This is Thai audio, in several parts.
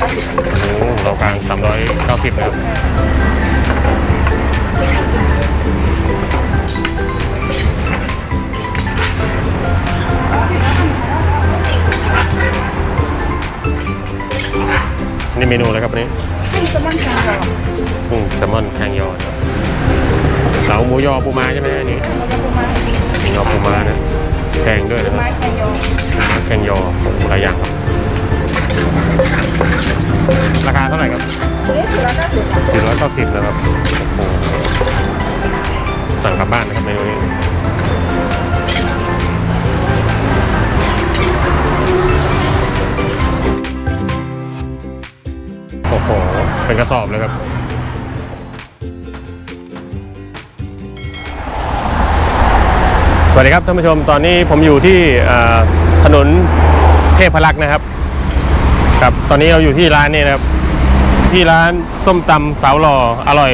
เก้าสิบโอ้โหเรากลางสามร้อยเก้าสิบนะครับนี่เมนูอะไรครับวันนี้ซึ่งจะมั่นใจก่อนกุ้งแซลมอนแคงยอครับเสาหมูยอปูม้าใช่ไหมอันนี้เราจะประมาณยอปูม้านะแพงด้วยนะครับไม้างยอโอ้โหหลายอย่างครับ ราคาเท่าไหร่ครับตัวนี้สี่ร้อยเก้าสิบค่ะสี่ร้อยเก้าสิบนะครับโอ้โหสั่งกลับบ้านนะครับเมนูนี้โอ้โหเป็นกระสอบเลยครับสวัสดีครับท่านผู้ชมตอนนี้ผมอยู่ที่ถนนเทพพรักษ์นะครับ ครับตอนนี้เราอยู่ที่ร้านนี้นะครับ ที่ร้านส้มตำสาวหล่ออร่อย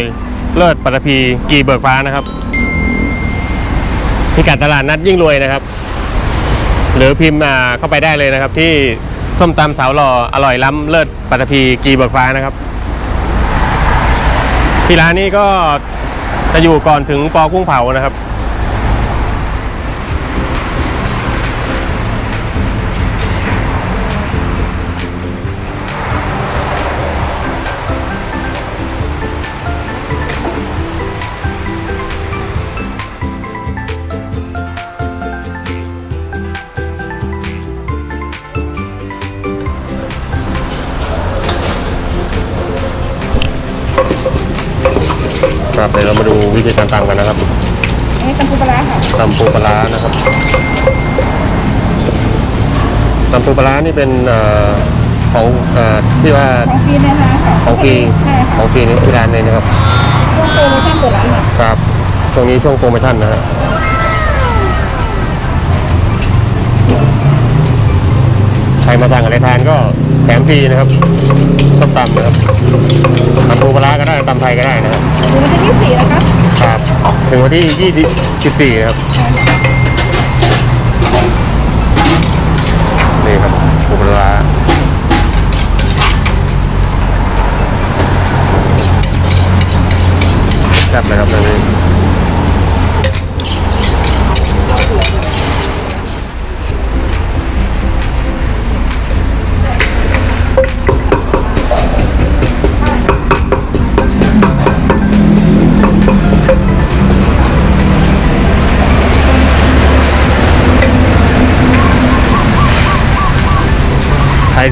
เลิศปัตตภีกีเบิกฟ้านะครับพิกัดตลาดนัดยิ่งรวยนะครับ หรือพิมพ์มาเข้าไปได้เลยนะครับ ที่ส้มตำสาวหล่ออร่อยล้ำเลิศปัตตภีกีเบิกฟ้านะครับ ที่ร้านนี้ก็จะอยู่ก่อนถึงปอกุ้งเผานะครับ ครับเดี๋ยวเรามาดูวิธีการตำกันนะครับอันนี้ตำปูปลาร้าค่ะตำปูปลาร้านะครับตำปูปลาร้านี่เป็นเอ่อของเอ่อที่ว่าของฟรีในร้านค่ะของฟรีใช่ขค่ะองฟรีนี่ที่ร้านเลยนะครับ ช่วงโปรโมชั่นเปิดร้านค่ะครับช่วงนี้ช่วงโปรโมชั่นนะฮะใครมาสั่งอะไรทานก็แถมฟรีนะครับ ส้มตำนะครับตำปูปลาร้าก็ได้ตำไทยก็ได้นะครับถึงวันที่ยี่สิบสี่นะคะครับถึงวันที่24นะครับนี่ครับปูปลาร้าแซ่บเลยครับตอนนี้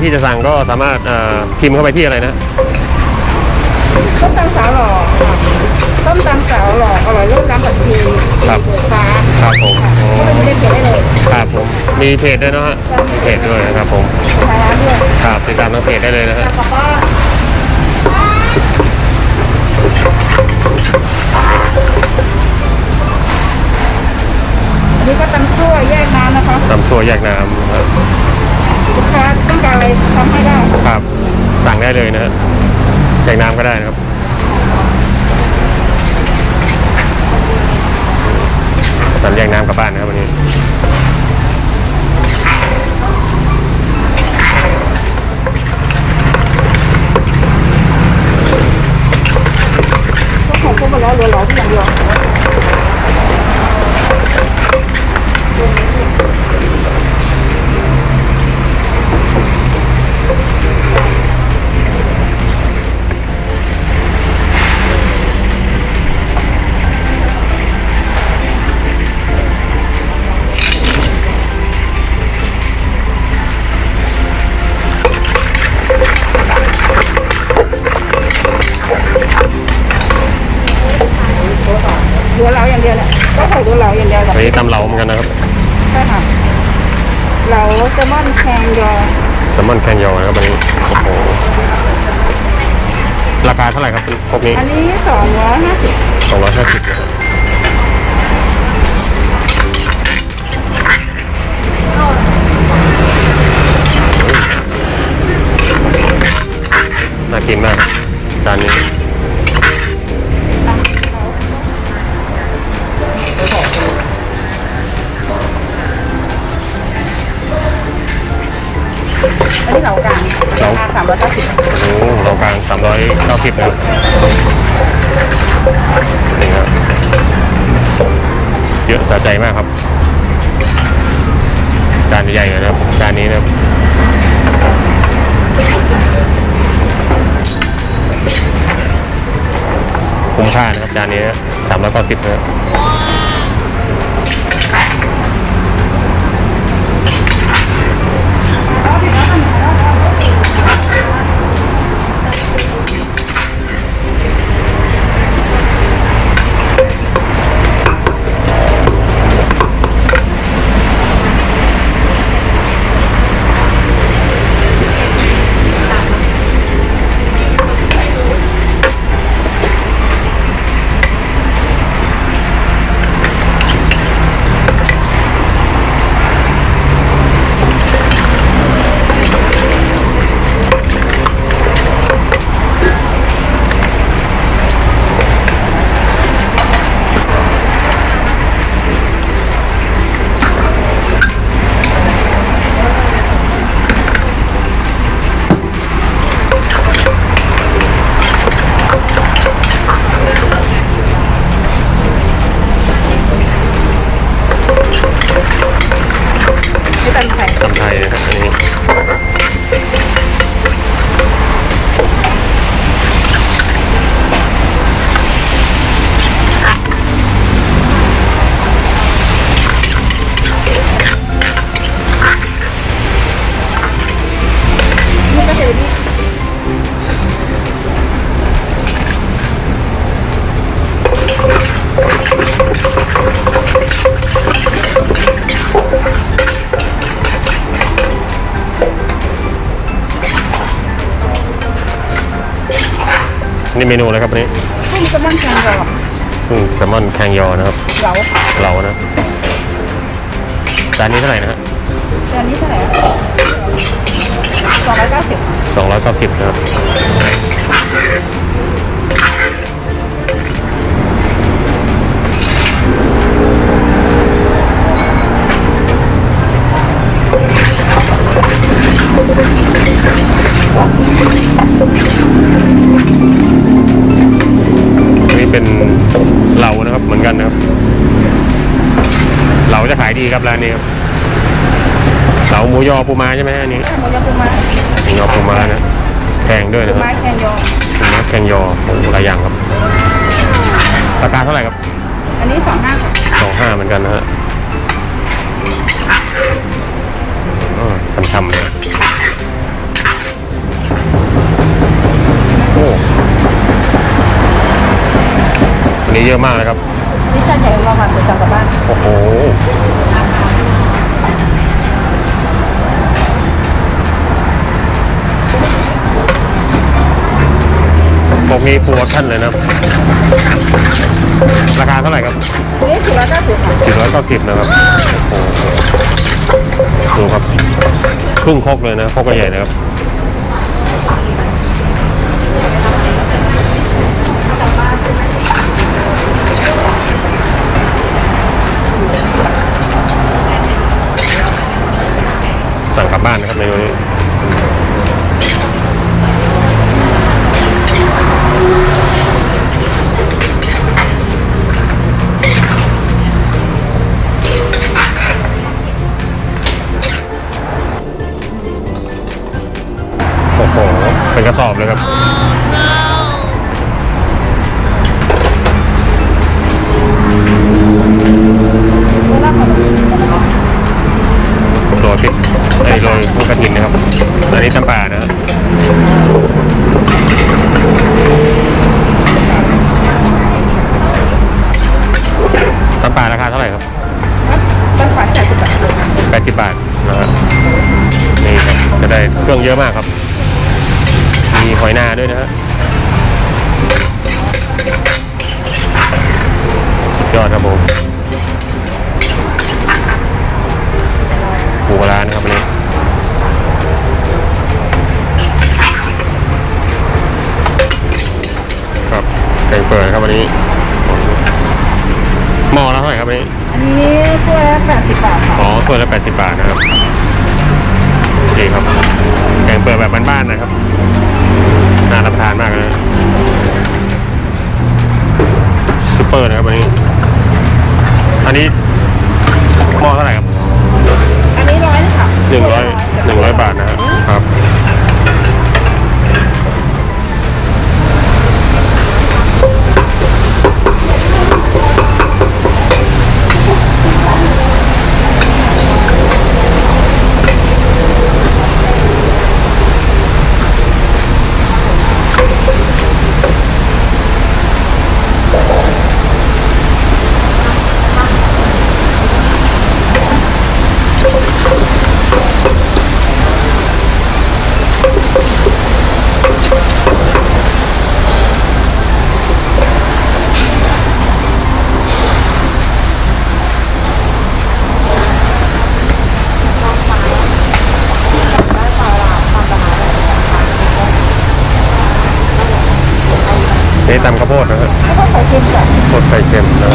ที่จะสั่งก็สามารถเอ่อพิมพ์เข้าไปที่อะไรนะต้มตำสาวหล่อค่ะต้มตำสาวหล่ออร่อยรุ่นน้ำแบบทีครับสีฟ้าครับผมค่ะอ๋อก็ไปดูในเพจได้เลยครับผมมีเพจด้วยนะฮะมีเพจด้วยนะครับผมทางร้านด้วยครับติดตามทางเพจได้เลยนะฮะแล้วก็อันนี้ก็ตำซั่วแยกน้ำนะคะตำซัวแยกน้ำนะครับลูกค้าต้องการ อะไรทำให้ได้ ครับ สั่งได้เลยนะฮะแยกน้ำก็ได้นะครับตำแยกน้ำกลับบ้านนะครับวันนี้ ลือเหลาอย่างเดียวเนี่ยก็ใส่เหลือเหลาอย่างเดียวแบบอันนี้ตำเหลาเหมือนกันนะครับใช่ค่ะเหลาแซลมอนแคงยอแซลมอนแคนยอนะครับวันนี้โอ้โหราคาเท่าไหร่ครับพวกนี้อันนี้สองร้อยห้าสิบสองร้อยห้าสิบนะครับน่ากินมากครับจานนี้ สิบนะนี่ครับเยอะสะใจมากครับจานใหญ่เลยนะครับจานนี้นะครับคุ้มค่านะครับจานนี้สามร้อยเก้าสิบนะครับ นี่เมนูอะไรครับอันนี้กุ้งแซลมอนแกงรอกุ้งแซลมอนแคงยอนะครับเหลาเหลานะจานนี้เท่าไหร่นะฮะจานนี้เท่าไหร่สองร้อยเก้าสิบสองร้อยเก้าสิบนะครับ ครับร้านนี้ครับเหลาหมูยอปูม้าใช่ไหมฮะอันนี้หมูยอปูม้าหมูยอปูม้านะแพงด้วยปูนะครับม้าแกงยอปูม้าแกงยอโอ้โหหลายอย่างครับราคาเท่าไหร่ครับอันนี้สองห้าค่ะสองห้าเหมือนกันนะฮะอ๋อช่ำๆเลย โอ้อันนี้เยอะมากเลยครับ นี่จานใหญ่ของเราค่ะเดี๋ยวสั่งกลับบ้าน โอ้โห พวกนี้โปรโมชั่นเลยนะ ราคาเท่าไหร่ครับอันนี้สี่ร้อยเก้าสิบค่ะ490นะครับโอ้โหดูครับครึ่งครกเลยนะครกใหญ่นะครับสั่งกลับบ้านนะครับเมนูนี้ อบเลยครับ โรยพริกไอ้โรยพวกกระถินนะครับอันนี้ตำป่านะฮะตำป่าราคาเท่าไหร่ครับตั้งขาแปดสิบบาท80บบาทนะฮะนี่ครับจะได้เครื่องเยอะมากครับ หอยนาด้วยนะฮะยอดครับผมปูปลาร้านะครับวันนี้ นี่ตำข้าวโพดนะครับแล้วก็ใส่เค็มจ้ะโพดไข่เค็มนะ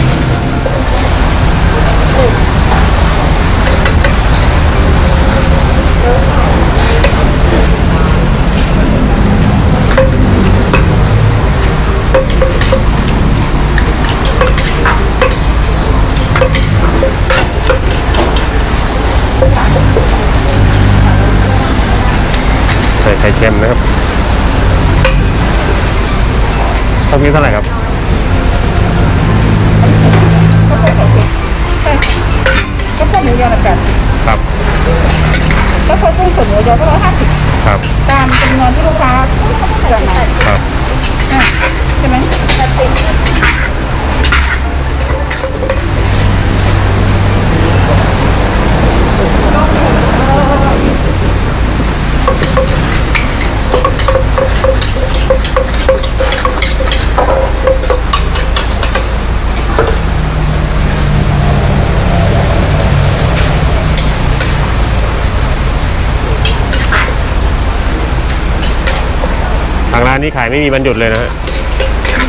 ใส่ไข่เค็มนะครับ พวกนี้เท่าไหร่ครับก็พวกหมูยอละแปดสิบครับแล้วพอกุ้งสดหมูยอก็ร้อยห้าสิบครับตามจำนวนที่ลูกค้าสั่งมาครับ อะใช่ไหมางร้านนี้ขายไม่มีวันหยุดเลยนะฮะ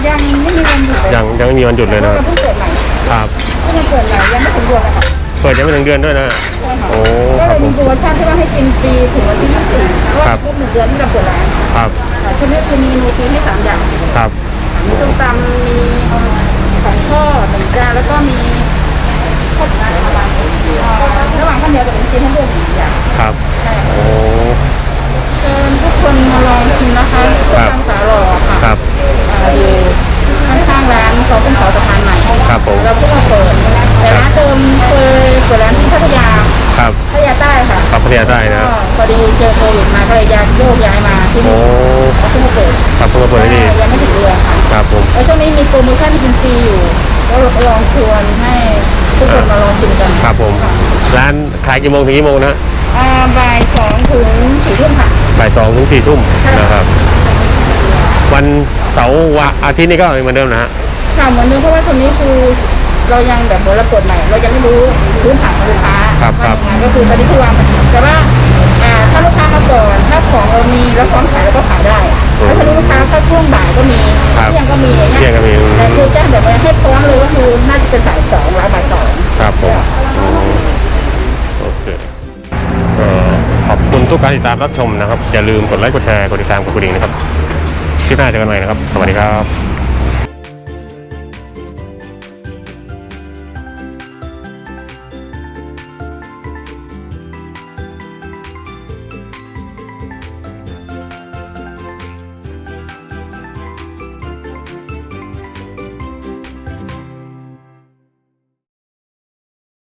ยังไม่มีวันหยุดเลยยังยังไม่มีวันหยุดเลยเพนะราะคเรารับเพิ่งเปิดใหม่ครับเพิ่งมาเปิดใหม่ยังไม่ถึงเดือนเลยค่ะเปิดยังไม่ถึงเดือนด้วยนะฮะใช่ค่ะโอ้ก็คเลรับยผมีมโปรโมชั่นที่ว่าให้กินฟรีถึงวันที่ยี่สิบเพราะว่าครบหนึ่งเดือนที่เราเปิดร้านครับค่ะทีนี้คือมีเมนูฟรีให้สามอย่างครับมีส้มตำมีของทอดหนึ่งจานแล้วก็มีข้าวผัดระหว่างระหว่างข้าวเหนียวกับขนมจีนให้ด้วยหนึ่งอย่างครับใช่โอ้ เชิญทุกคนมาลองชิมนะคะครับส้มตำสาหร่อค่ะครับ อ่าอยู่ข้างๆร้านเขาเป็นเสาสะพานใหม่ครับผม เราเพิ่งมาเปิดแต่ร้านเดิมเคยเปิดร้านที่พัทยาครับพัทยาใต้ค่ะปรับพัทยาได้นะก็พอดีเจอโควิดมาก็เลยย้ายโยกย้ายมาที่โอ้นี่แล้วเพิ่งมาเปิดครับเพิ่งมาเปิดที่นี่ยังไม่ถึงเดือนค่ะ ครับผม แล้วช่วงนี้มีโปรโมชั่นกินฟรีอยู่ก็ลองชวนให้ทุกคนมาลองชิมกันครับผมร้านขายกี่โมงถึงกี่โมงนะฮะ อ่าบ่ายสองถึงสี่ทุ่มค่ะ บ่ายสองถึงสี่ทุ่มใช่ นะครับ วันเสาร์วันอาทิตย์นี้ก็เหมือนเดิมนะฮะค่ะเหมือนเดิมเพราะว่าตรงนี้คือเรายังแบบเหมือนเราเปิดใหม่ เรายังไม่รู้พื้นฐานของลูกค้าครับว่าครับยังไงก็คือตอนนี้คือวางแต่ว่าอ่าถ้าลูกค้ามาก่อนถ้าของเรามีแล้วพร้อมขายเราก็ขายได้แล้วถ้าลูกค้าเข้าช่วงบ่ายก็มีครับเที่ยงก็มีอย่างเที่ยงเงี้ยก็มีแต่คือแจ้งแบบว่าให้พร้อมเลยก็คือน่าจะเป็นสายสองร้านบ่ายสอง ครับผมอืม ทุกการติดตามรับชมนะครับอย่าลืมกดไลค์กดแชร์กดติดตามกดกระดิ่งนะครับคลิปหน้าเจอกันใหม่นะครับ สวัสดีครับ